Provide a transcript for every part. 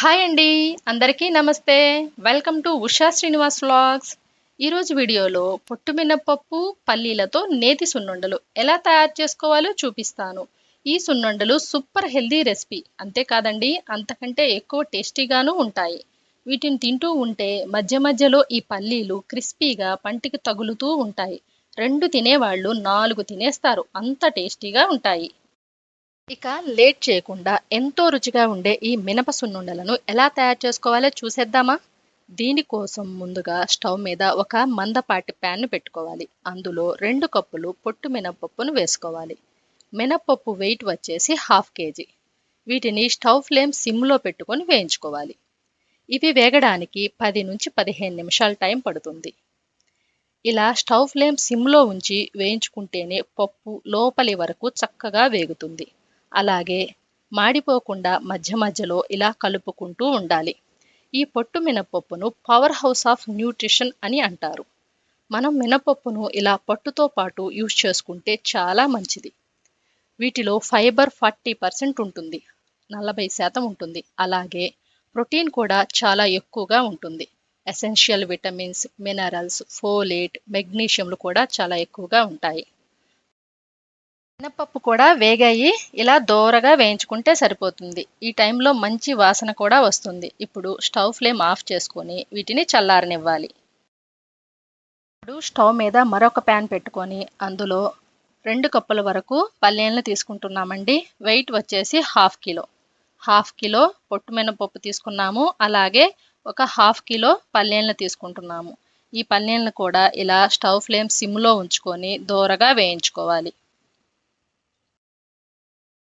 Hi అండి అందరికీ నమస్తే. Welcome to Usha Srinivas vlogs ఈరోజు వీడియోలో పొట్టు మినపప్పు పల్లీలతో నేతి సున్నుండలు ఎలా తయారు చేసుకోవాలో చూపిస్తాను. ఈ సున్నుండలు సూపర్ హెల్దీ రెసిపీ అంతేకాదండి అంతకంటే ఎక్కువ టేస్టీగాను ఉంటాయి. వీటిని తింటూ ఉంటే మధ్య మధ్యలో ఈ పల్లీలు క్రిస్పీగా పంటికి తగులుతూ ఉంటాయి. రెండు తినేవాళ్ళు నాలుగు తినేస్తారు. అంత టేస్టీగా ఉంటాయి. ఇక లేట్ చేయకుండా ఎంతో రుచిగా ఉండే ఈ మినప సున్నుండలను ఎలా తయారు చేసుకోవాలో చూసేద్దామా? దీనికోసం ముందుగా స్టవ్ మీద ఒక మందపాటి ప్యాన్ పెట్టుకోవాలి. అందులో రెండు కప్పులు పొట్టు మినపప్పును వేసుకోవాలి. మినపప్పు వెయిట్ వచ్చేసి హాఫ్ కేజీ. వీటిని స్టవ్ ఫ్లేమ్ సిమ్లో పెట్టుకొని వేయించుకోవాలి. ఇవి వేగడానికి పది నుంచి పదిహేను నిమిషాల టైం పడుతుంది. ఇలా స్టవ్ ఫ్లేమ్ సిమ్లో ఉంచి వేయించుకుంటేనే పప్పు లోపలి వరకు చక్కగా వేగుతుంది. అలాగే మాడిపోకుండా మధ్య మధ్యలో ఇలా కలుపుకుంటూ ఉండాలి. ఈ పొట్టు మినపప్పును పవర్ హౌస్ ఆఫ్ న్యూట్రిషన్ అని అంటారు. మనం మినపప్పును ఇలా పొట్టుతో పాటు యూజ్ చేసుకుంటే చాలా మంచిది. వీటిలో ఫైబర్ ఫార్టీ పర్సెంట్ ఉంటుంది. నలభై శాతం ఉంటుంది. అలాగే ప్రోటీన్ కూడా చాలా ఎక్కువగా ఉంటుంది. ఎసెన్షియల్ విటమిన్స్ మినరల్స్ ఫోలేట్ మెగ్నీషియంలు కూడా చాలా ఎక్కువగా ఉంటాయి. మినపప్పు కూడా వేగాయి. ఇలా దోరగా వేయించుకుంటే సరిపోతుంది. ఈ టైంలో మంచి వాసన కూడా వస్తుంది. ఇప్పుడు స్టవ్ ఫ్లేమ్ ఆఫ్ చేసుకొని వీటిని చల్లారనివ్వాలి. ఇప్పుడు స్టవ్ మీద మరొక ప్యాన్ పెట్టుకొని అందులో రెండు కప్పుల వరకు పల్లీలను తీసుకుంటున్నామండి. వెయిట్ వచ్చేసి హాఫ్ కిలో. హాఫ్ కిలో పొట్టు మినపప్పు తీసుకున్నాము. అలాగే ఒక హాఫ్ కిలో పల్లీలను తీసుకుంటున్నాము. ఈ పల్లీలను కూడా ఇలా స్టవ్ ఫ్లేమ్ సిమ్లో ఉంచుకొని దోరగా వేయించుకోవాలి.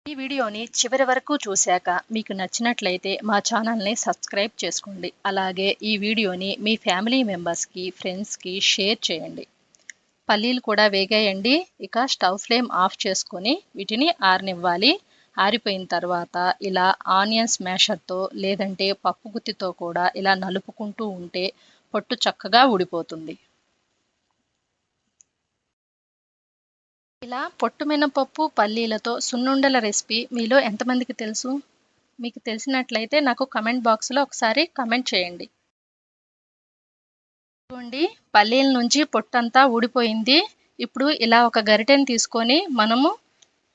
ఈ వీడియోని చివరి వరకు చూశాక మీకు నచ్చినట్లయితే మా ఛానల్ని సబ్స్క్రైబ్ చేసుకోండి. అలాగే ఈ వీడియోని మీ ఫ్యామిలీ మెంబర్స్కి ఫ్రెండ్స్కి షేర్ చేయండి. పల్లీలు కూడా వేగాయండి. ఇక స్టవ్ ఫ్లేమ్ ఆఫ్ చేసుకొని వీటిని ఆరనివ్వాలి. ఆరిపోయిన తర్వాత ఇలా ఆనియన్ స్మాషర్తో లేదంటే పప్పు గుత్తితో కూడా ఇలా నలుపుకుంటూ ఉంటే పొట్టు చక్కగా ఊడిపోతుంది. ఇలా పొట్టు మినపప్పు పల్లీలతో సున్నుండల రెసిపీ మీలో ఎంతమందికి తెలుసు? మీకు తెలిసినట్లయితే నాకు కమెంట్ బాక్స్లో ఒకసారి కమెంట్ చేయండి. చూడండి పల్లీల నుంచి పొట్టంతా ఊడిపోయింది. ఇప్పుడు ఇలా ఒక గరిటెని తీసుకొని మనము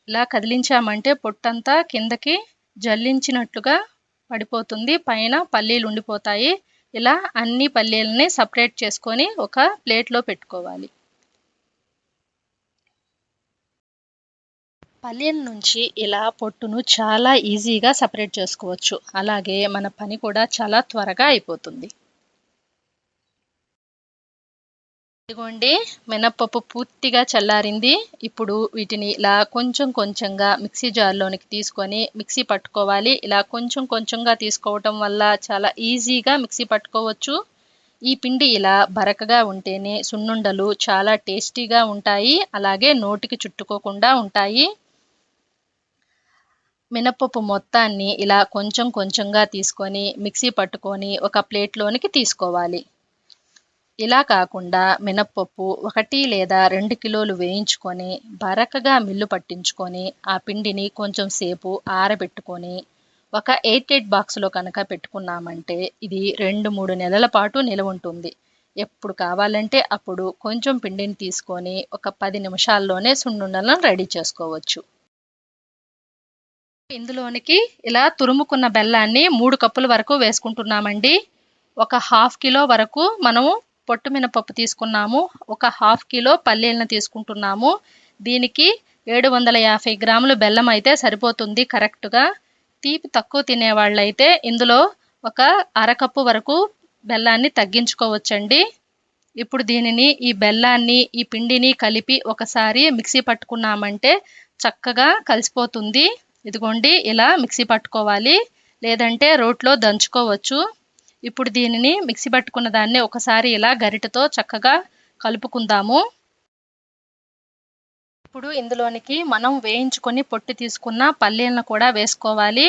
ఇలా కదిలించామంటే పొట్టంతా కిందకి జల్లించినట్లుగా పడిపోతుంది. పైన పల్లీలు ఉండిపోతాయి. ఇలా అన్ని పల్లీలని సపరేట్ చేసుకొని ఒక ప్లేట్లో పెట్టుకోవాలి. పల్లీల నుంచి ఇలా పొట్టును చాలా ఈజీగా సపరేట్ చేసుకోవచ్చు. అలాగే మన పని కూడా చాలా త్వరగా అయిపోతుంది. ఇదిగోండి మినప్పప్పు పూర్తిగా చల్లారింది. ఇప్పుడు వీటిని ఇలా కొంచెం కొంచెంగా మిక్సీ జార్లోనికి తీసుకొని మిక్సీ పట్టుకోవాలి. ఇలా కొంచెం కొంచెంగా తీసుకోవటం వల్ల చాలా ఈజీగా మిక్సీ పట్టుకోవచ్చు. ఈ పిండి ఇలా బరకగా ఉంటేనే సున్నుండలు చాలా టేస్టీగా ఉంటాయి. అలాగే నోటికి చుట్టుకోకుండా ఉంటాయి. మినపప్పు మొత్తాన్ని ఇలా కొంచెం కొంచెంగా తీసుకొని మిక్సీ పట్టుకొని ఒక ప్లేట్లోనికి తీసుకోవాలి. ఇలా కాకుండా మినప్పప్పు ఒకటి లేదా రెండు కిలోలు వేయించుకొని బరకగా మిల్లు పట్టించుకొని ఆ పిండిని కొంచెం సేపు ఆరబెట్టుకొని ఒక ఎయిట్ ఎయిట్ బాక్స్లో కనుక పెట్టుకున్నామంటే ఇది రెండు మూడు నెలల పాటు నిలవ ఉంటుంది. ఎప్పుడు కావాలంటే అప్పుడు కొంచెం పిండిని తీసుకొని ఒక పది నిమిషాల్లోనే సున్నుండలను రెడీ చేసుకోవచ్చు. ఇందులోనికి ఇలా తురుముకున్న బెల్లాన్ని మూడు కప్పుల వరకు వేసుకుంటున్నామండి. ఒక హాఫ్ కిలో వరకు మనము పొట్టు మినపప్పు తీసుకున్నాము. ఒక హాఫ్ కిలో పల్లీలను తీసుకుంటున్నాము. దీనికి ఏడు వందల యాభై గ్రాములు బెల్లం అయితే సరిపోతుంది కరెక్ట్గా. తీపి తక్కువ తినేవాళ్ళైతే ఇందులో ఒక అరకప్పు వరకు బెల్లాన్ని తగ్గించుకోవచ్చండి. ఇప్పుడు దీనిని ఈ బెల్లాన్ని ఈ పిండిని కలిపి ఒకసారి మిక్సీ పట్టుకున్నామంటే చక్కగా కలిసిపోతుంది. ఇదిగోండి ఇలా మిక్సీ పట్టుకోవాలి. లేదంటే రోట్లో దంచుకోవచ్చు. ఇప్పుడు దీనిని మిక్సీ పట్టుకున్న దాన్ని ఒకసారి ఇలా గరిటతో చక్కగా కలుపుకుందాము. ఇప్పుడు ఇందులోనికి మనం వేయించుకొని పొట్టి తీసుకున్న పల్లీలను కూడా వేసుకోవాలి.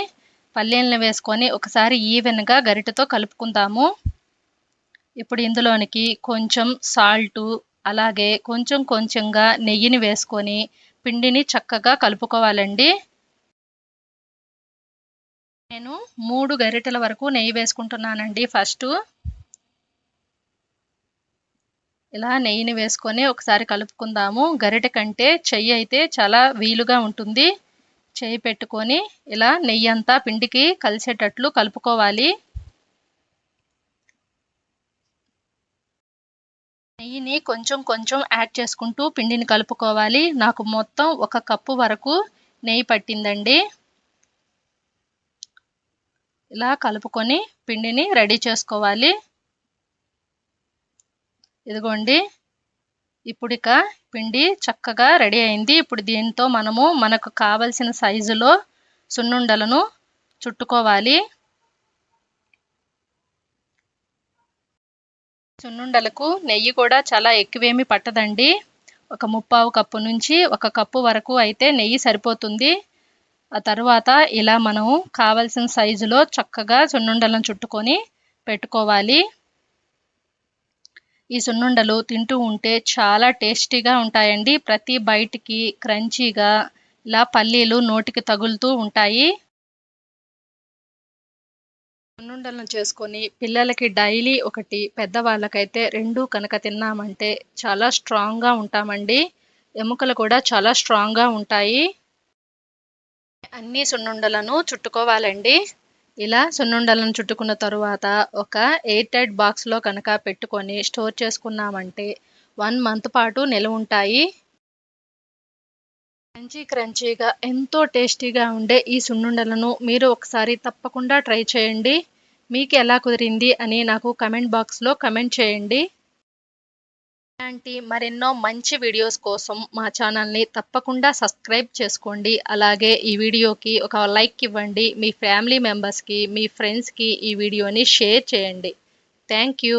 పల్లీలను వేసుకొని ఒకసారి ఈవెన్గా గరిటతో కలుపుకుందాము. ఇప్పుడు ఇందులోనికి కొంచెం సాల్టు అలాగే కొంచెం కొంచెంగా నెయ్యిని వేసుకొని పిండిని చక్కగా కలుపుకోవాలండి. నేను మూడు గరిటెల వరకు నెయ్యి వేసుకుంటున్నానండి. ఫస్ట్ ఇలా నెయ్యిని వేసుకొని ఒకసారి కలుపుకుందాము. గరిటె కంటే చెయ్యి అయితే చాలా వీలుగా ఉంటుంది. చేయి పెట్టుకొని ఇలా నెయ్యి అంతా పిండికి కలిసేటట్లు కలుపుకోవాలి. నెయ్యిని కొంచెం కొంచెం యాడ్ చేసుకుంటూ పిండిని కలుపుకోవాలి. నాకు మొత్తం ఒక కప్పు వరకు నెయ్యి పట్టిందండి. ఇలా కలుపుకొని పిండిని రెడీ చేసుకోవాలి. ఇదిగోండి. ఇప్పుడు ఇక పిండి చక్కగా రెడీ అయింది. ఇప్పుడు దీంతో మనము మనకు కావలసిన సైజులో సున్నుండలను చుట్టుకోవాలి. సున్నుండలకు నెయ్యి కూడా చాలా ఎక్కువేమి పట్టదండి. ఒక ముప్పావు కప్పు నుంచి ఒక కప్పు వరకు అయితే నెయ్యి సరిపోతుంది. ఆ తర్వాత ఇలా మనము కావలసిన సైజులో చక్కగా సున్నుండలను చుట్టుకొని పెట్టుకోవాలి. ఈ సున్నుండలు తింటూ ఉంటే చాలా టేస్టీగా ఉంటాయండి. ప్రతి బయటికి క్రంచీగా ఇలా పల్లీలు నోటికి తగులుతూ ఉంటాయి. సున్నుండలను చేసుకొని పిల్లలకి డైలీ ఒకటి పెద్దవాళ్ళకైతే రెండు కనుక తిన్నామంటే చాలా స్ట్రాంగ్గా ఉంటామండి. ఎముకలు కూడా చాలా స్ట్రాంగ్గా ఉంటాయి. అన్ని సున్నుండలను చుట్టుకోవాలండి. ఇలా సున్నుండలను చుట్టుకున్న తరువాత ఒక ఎయిర్ టైట్ బాక్స్లో కనుక పెట్టుకొని స్టోర్ చేసుకున్నామంటే వన్ మంత్ పాటు నిలవ ఉంటాయి. క్రంచీ క్రంచీగా ఎంతో టేస్టీగా ఉండే ఈ సున్నుండలను మీరు ఒకసారి తప్పకుండా ట్రై చేయండి. మీకు ఎలా కుదిరింది అని నాకు కమెంట్ బాక్స్లో కమెంట్ చేయండి. ఇలాంటి మరెన్నో మంచి వీడియోస్ కోసం మా ఛానల్ని తప్పకుండా సబ్స్క్రైబ్ చేసుకోండి. అలాగే ఈ వీడియోకి ఒక లైక్ ఇవ్వండి. మీ ఫ్యామిలీ మెంబర్స్కి మీ ఫ్రెండ్స్కి ఈ వీడియోని షేర్ చేయండి. Thank you.